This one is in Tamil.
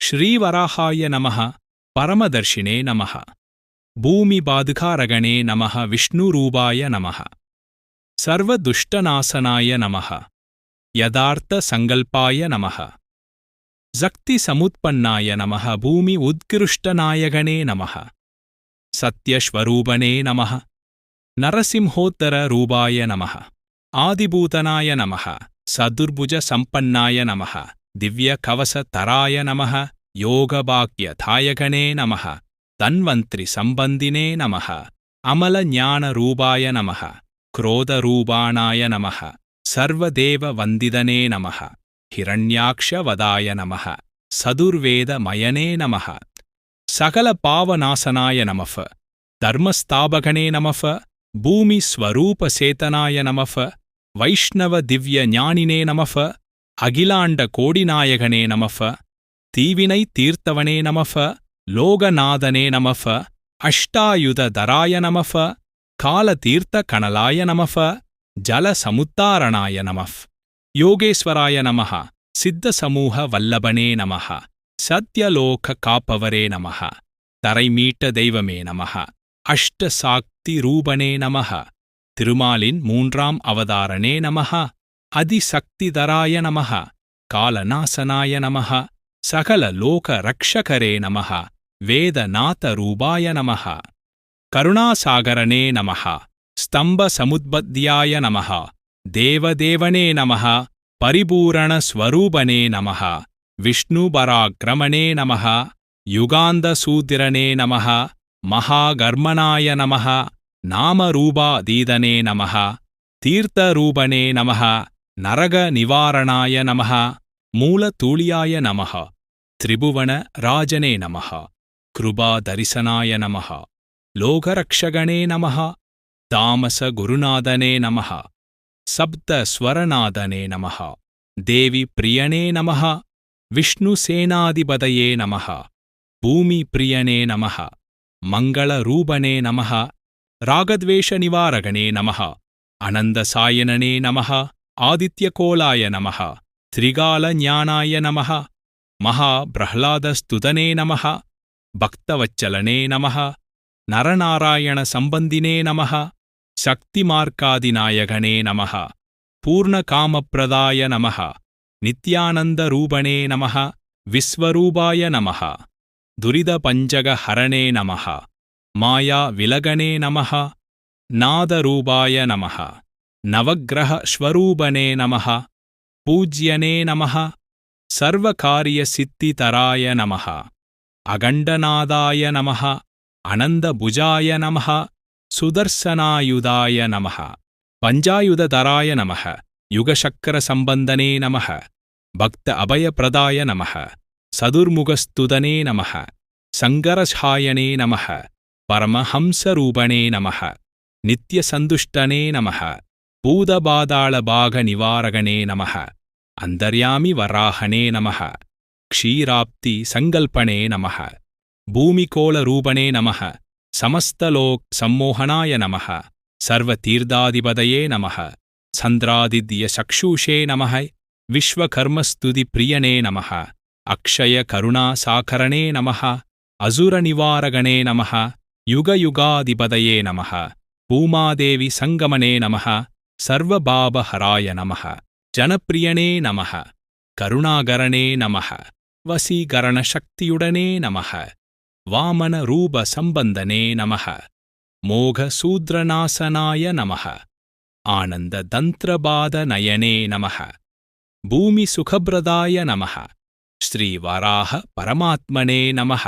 ஸ்ரீவராகாய நமஹ பரமதர்ஷினே நமஹ. பூமி பாதுகாரகணே நமஹ விஷ்ணுரூபாய நமஹ. சர்வதுஷ்டநாசனாய நமஹ. யதார்த்த சங்கல்பாய நமஹ. சக்தி சமுத்பன்னாய நமஹ பூமி உத்கிருஷ்டநாயகனே நமஹ. சத்யஸ்வரூபனே நமஹ. நரசிம்ஹோத்தர ரூபாய நமஹ. ஆதிபூதனாய நமஹ. சதுர்புஜ சம்பன்னாய நமஹ. திவ்ய கவச தராய நமக யோகபாக்கிய தாயகனே நமக தன்வந்திரி சம்பந்தினே நமக அமல ஞான ரூபாய நமக குரோத ரூபாணாய நமக சர்வதேவ வந்திதனே நமக ஹிரண்யாக்ஷவதாய நமக சதுர்வேத மயனே நமக சகல பாவநாசனாய நமஃப ಧರ್ಮಸ್ಥಾಪಕನೇ ನಮಫ ಭೂಮಿ ಸ್ವರೂಪ ಸೇತನಾಯ ನಮಫ ವೈಷ್ಣವ ದಿವ್ಯ ಜ್ಞಾನಿನೇ ನಮಫ அகிலாண்ட கோடிநாயகனே நமஃப தீவினை தீர்த்தவனே நமஃப லோகநாதனே நமஃப அஷ்டாயுத தராய நமஃப காலதீர்த்த கனலாய நமஃப ஜலசமுத்தாரணாய நமஃப் யோகேஸ்வராய நமஹ சித்தசமூக வல்லபனே நமஹ சத்யலோக காப்பவரே நமஹ தரைமீட்ட தெய்வமே நமஹ அஷ்ட சாக்தி ரூபனே நமஹ திருமாலின் மூன்றாம் அவதாரனே நமஹா. நமः அதிசக்திதராய நமः காலநாசனாய நமः சகல லோக ரக்ஷகரே நமः வேதநாதரூபாய நமः கருணாசாகரனே நமः ஸ்தம்பசமுத்பத்யாய நமः தேவதேவனே நமः பரிபூரணஸ்வரூபனே நமः விஷ்ணுபராக்கிரமணே நமः யுகாந்தசூத்திரனே நமः மகாகர்மனாய நமः நாமரூபாதீதனே நமः தீர்த்தரூபனே நமः நரகநிவாரணாய நமः மூலதூளியாய நமः திரிபுவன ராஜனே நமः கிருபாதரிசனாய நமः லோகரக்ஷகணே நமः தாமசகுருநாதனே நமः சப்தஸ்வரநாதனே நமः தேவி பிரியனே நமः விஷ்ணுசேனாதிபதயே நமः பூமிப்பிரியனே நமः மங்களரூபனே நமः ராகத்வேஷநிவாரகனே நமः அனந்தசாயனனே நமः ஆதித்யகோலாய நமः திரிகாலஞானாய நமः மகாபிரஹ்லாதஸ்துதனே நமः பக்தவச்சலனே நமः நரநாராயணசம்பந்தினே நமः சக்திமார்க்காதிநாயகனே நமः பூர்ணகாமப்பிரதாய நமः நித்யானந்தரூபணே நமः விஸ்வரூபாய நமः துரிதபஞ்சகஹரணே நமः மாயாவிலகனே நமः நாதரூபாய நமः நவக்கிரகஸ்வரூபனே நம பூஜ்யனே நமः சர்வகாரியசித்திதராய நம அகண்டநாதாய நம அனந்தபுஜாய நம சுதர்சனாயுதாய நம பஞ்சாயுததராய நம யுகசக்கரசம்பந்தனே நம பக்த அபயப்பிரதாய நம சதுர்முகஸ்துதனே நம சங்கரசாயனே நம பரமஹம்சரூபணே நம நித்யசந்துஷ்டனே நமः பூதபாதாளபாகநிவாரகனே நமக. அந்தர்யாமி வராகனே நமக. க்ஷீராப்தி சங்கல்பனே நமः பூமிகோளரூபணே நமக. சமஸ்தலோக் சம்மோகனாய நமக. சர்வதீர்தாதிபதையே நமக. சந்திராதித்ய சக்ஷூஷே நமக. விஸ்வகர்மஸ்துதி பிரியனே நமக. அக்ஷய கருணா அக்ஷயகருணாசாகரணே நமக. அசுரநிவாரகணே நமக. யுகயுகாதிபதையே நமக. பூமாதேவி சங்கமனே நமக. சர்வபாபஹராய நமக ஜனப்பிரியனே நமக கருணாகரனே நமக வசீகரண சக்தியுடனே நமக வாமன ரூப சம்பந்தனே நமக மோக சூத்ரநாசனாய நமக ஆனந்த தந்திரபாத நயனே நமக பூமி சுகபிரதாய நமக ஸ்ரீவராக பரமாத்மனே நமக